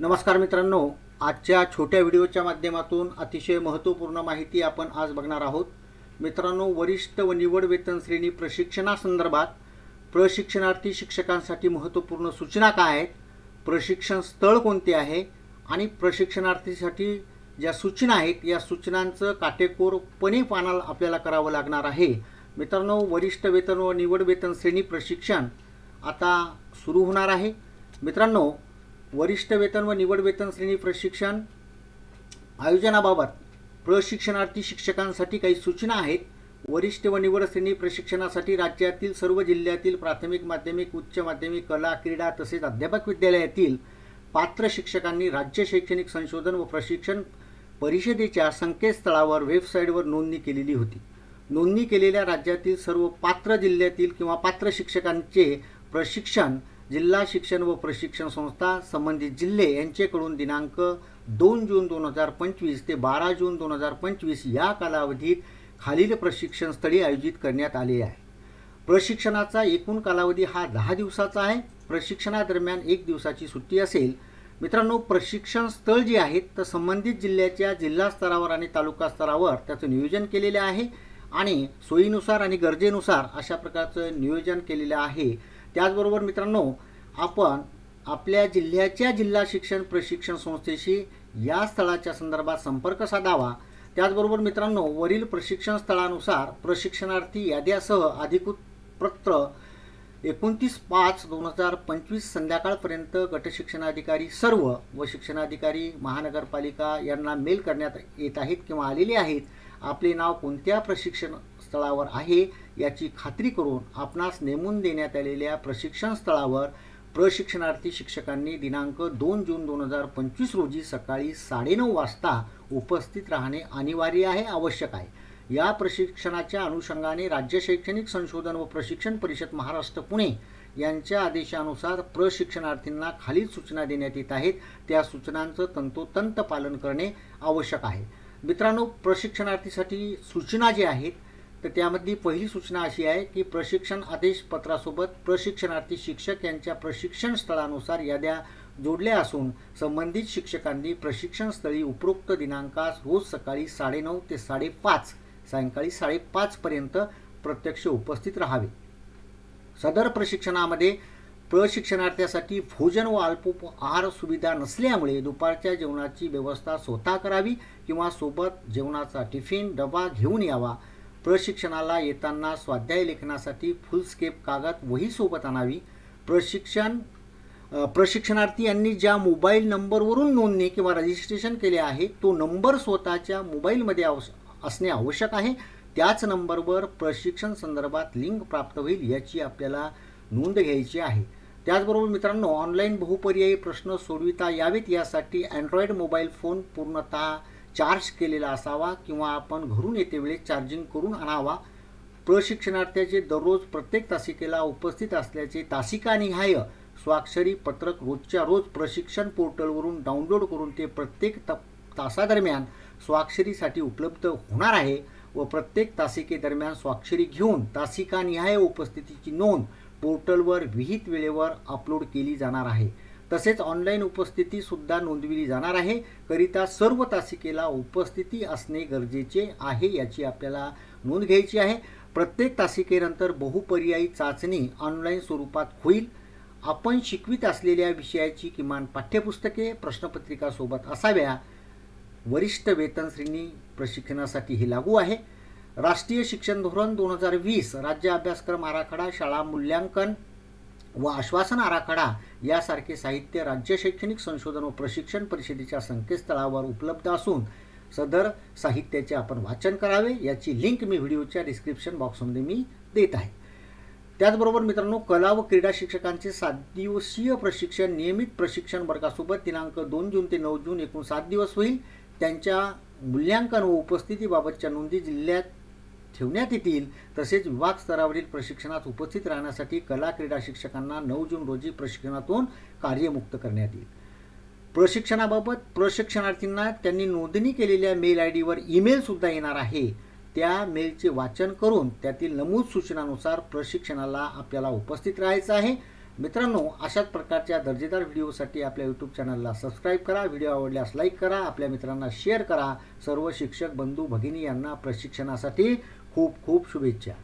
नमस्कार मित्रांनो आजच्या छोट्या व्हिडिओच्या माध्यमातून अतिशय महत्त्वपूर्ण माहिती आपण आज बघणार आहोत. मित्रांनो वरिष्ठ व निवड वेतन श्रेणी प्रशिक्षणासंदर्भात प्रशिक्षणार्थी शिक्षकांसाठी महत्त्वपूर्ण सूचना काय आहेत? प्रशिक्षण स्थळ कोणते आहे? आणि प्रशिक्षणार्थीसाठी ज्या सूचना आहेत या सूचनांचं काटेकोरपणे पालन आपल्याला करावं लागणार आहे. मित्रांनो वरिष्ठ वेतन व निवड वेतन श्रेणी प्रशिक्षण आता सुरू होणार आहे. मित्रांनो वरिष्ठ वेतन व निवड वेतन श्रेणी प्रशिक्षण आयोजनाबाबत प्रशिक्षणार्थी शिक्षकांसाठी काही सूचना आहेत. वरिष्ठ व निवड श्रेणी प्रशिक्षणासाठी राज्यातील सर्व जिल्ह्यातील प्राथमिक माध्यमिक उच्च माध्यमिक कला क्रीडा तसेच अध्यापक विद्यालयातील पात्र शिक्षकांनी राज्य शैक्षणिक संशोधन व प्रशिक्षण परिषदेच्या संकेतस्थळावर वेबसाईटवर नोंदणी केलेली होती. नोंदणी केलेल्या राज्यातील सर्व पात्र जिल्ह्यातील किंवा पात्र शिक्षकांचे प्रशिक्षण जिल्हा शिक्षण व प्रशिक्षण संस्था संबंधित जिल्हे यांचेकडून दिनांक दोन जून दोन हजार पंचवीस ते बारा जून दोन हजार पंचवीस या कालावधीत खालील प्रशिक्षण स्थळी आयोजित करण्यात आले आहे. प्रशिक्षणाचा एकूण कालावधी हा दहा दिवसाचा आहे. प्रशिक्षणादरम्यान एक दिवसाची सुट्टी असेल. मित्रांनो प्रशिक्षण स्थळ जे आहेत तर संबंधित जिल्ह्याच्या जिल्हा स्तरावर आणि तालुका स्तरावर त्याचं नियोजन केलेलं आहे. आणि सोयीनुसार आणि गरजेनुसार अशा प्रकारचं नियोजन केलेलं आहे. त्याचबरोबर मित्रांनो आपण आपल्या जिल्ह्याच्या जिल्हा शिक्षण प्रशिक्षण संस्थेशी या स्थळाच्या संदर्भात संपर्क साधावा. त्याचबरोबर मित्रांनो वरील प्रशिक्षण स्थळानुसार प्रशिक्षणार्थी याद्यासह अधिकृत पत्र एकोणतीस पाच दोन हजार पंचवीस संध्याकाळपर्यंत गटशिक्षणाधिकारी सर्व व शिक्षणाधिकारी महानगरपालिका यांना मेल करण्यात येत आहेत किंवा आलेले आहेत. आपले नाव कोणत्या प्रशिक्षण स्थळावर आहे याची खात्री करून आपणास नेमून देण्यात आलेल्या प्रशिक्षण स्थळावर प्रशिक्षणार्थी शिक्षकांनी दिनांक दोन जून दोन हजार पंचवीस रोजी सकाळी साडेनऊ वाजता उपस्थित राहणे अनिवार्य आहे आवश्यक आहे. या प्रशिक्षणाच्या अनुषंगाने राज्य शैक्षणिक संशोधन व प्रशिक्षण परिषद महाराष्ट्र पुणे यांच्या आदेशानुसार प्रशिक्षणार्थींना खालील सूचना देण्यात येत आहेत. त्या सूचनांचं तंतोतंत पालन करणे आवश्यक आहे. मित्रांनो प्रशिक्षणार्थीसाठी सूचना ज्या आहेत तर त्यामधली पहिली सूचना अशी आहे की प्रशिक्षण आदेश पत्रासोबत प्रशिक्षणार्थी शिक्षक यांच्या प्रशिक्षण स्थळानुसार याद्या जोडल्या असून संबंधित शिक्षकांनी प्रशिक्षण स्थळी उपरोक्त दिनांकास रोज सकाळी साडेनऊ ते साडेपाच सायंकाळी साडेपाचपर्यंत प्रत्यक्ष उपस्थित राहावे. सदर प्रशिक्षणामध्ये प्रशिक्षणार्थ्यासाठी भोजन व अल्पोपहार सुविधा नसल्यामुळे दुपारच्या जेवणाची व्यवस्था स्वतः करावी किंवा सोबत जेवणाचा टिफिन डबा घेऊन यावा. प्रशिक्षणाला येताना स्वाध्याय लेखनासाठी फुलस्केप कागद वही सोबत आणावी. प्रशिक्षण प्रशिक्षणार्थी यांनी ज्या मोबाईल नंबरवरून नोंदणी किंवा रजिस्ट्रेशन केले आहे तो नंबर स्वतःच्या मोबाईलमध्ये आवश असणे आवश्यक आहे. त्याच नंबरवर प्रशिक्षण संदर्भात लिंक प्राप्त होईल याची आपल्याला नोंद घ्यायची आहे. त्याचबरोबर मित्रांनो ऑनलाईन बहुपर्यायी प्रश्न सोडविता यावेत. यासाठी अँड्रॉईड मोबाईल फोन पूर्णतः चार्ज केलेला असावा किंवा आपण घरून येते वेळेस चार्जिंग करून आणावा. प्रशिक्षणार्थ्याचे दररोज प्रत्येक तासिकेला उपस्थित असल्याचे तासिकानिहाय स्वाक्षरी पत्रक रोजच्या रोज प्रशिक्षण पोर्टलवरून डाउनलोड करून ते प्रत्येक त तासादरम्यान स्वाक्षरीसाठी उपलब्ध होणार आहे व प्रत्येक तासिकेदरम्यान स्वाक्षरी घेऊन तासिकानिहाय उपस्थितीची नोंद पोर्टलवर विहित वेळेवर अपलोड केली जाणार आहे. तसेच ऑनलाईन उपस्थितीसुद्धा नोंदविली जाणार आहे. करिता सर्व तासिकेला उपस्थिती असणे गरजेचे आहे याची आपल्याला नोंद घ्यायची आहे. प्रत्येक तासिकेनंतर बहुपर्यायी चाचणी ऑनलाईन स्वरूपात होईल. आपण शिकवित असलेल्या विषयाची किमान पाठ्यपुस्तके प्रश्नपत्रिका सोबत असाव्या. वरिष्ठ वेतन श्रेणी प्रशिक्षणासाठी हे लागू आहे. राष्ट्रीय शिक्षण धोरण दोन हजार वीस राज्य अभ्यासक्रम आराखडा शाळा मूल्यांकन व आश्वासन आराखडा यासारखे साहित्य राज्य शैक्षणिक संशोधन व प्रशिक्षण परिषदेच्या संकेतस्थळावर उपलब्ध असून सदर साहित्याचे आपण वाचन करावे याची लिंक मी व्हिडिओच्या डिस्क्रिप्शन बॉक्समध्ये मी देत आहे. त्याचबरोबर मित्रांनो कला व क्रीडा शिक्षकांचे सात दिवसीय प्रशिक्षण नियमित प्रशिक्षण वर्गासोबत दिनांक दोन जून ते नऊ जून एकूण सात दिवस होईल. त्यांच्या मूल्यांकन व उपस्थितीबाबतच्या नोंदी जिल्ह्यात ठेवण्यात येतील तसेच विभाग स्तरावरील प्रशिक्षणात उपस्थित राहण्यासाठी कला क्रीडा शिक्षकांना नऊ जून रोजी प्रशिक्षणातून कार्यमुक्त करण्यात येईल. प्रशिक्षणाबाबत प्रशिक्षणार्थींना त्यांनी नोंदणी केलेल्या मेल आय डीवर ईमेलसुद्धा येणार आहे. त्या मेलचे वाचन करून त्यातील नमूद सूचनानुसार प्रशिक्षणाला आपल्याला उपस्थित राहायचं आहे. मित्रांनो अशाच प्रकारच्या दर्जेदार व्हिडिओसाठी आपल्या यूट्यूब चॅनलला सबस्क्राईब करा व्हिडिओ आवडल्यास लाईक करा आपल्या मित्रांना शेअर करा. सर्व शिक्षक बंधू भगिनी यांना प्रशिक्षणासाठी खूप खूप शुभेच्छा.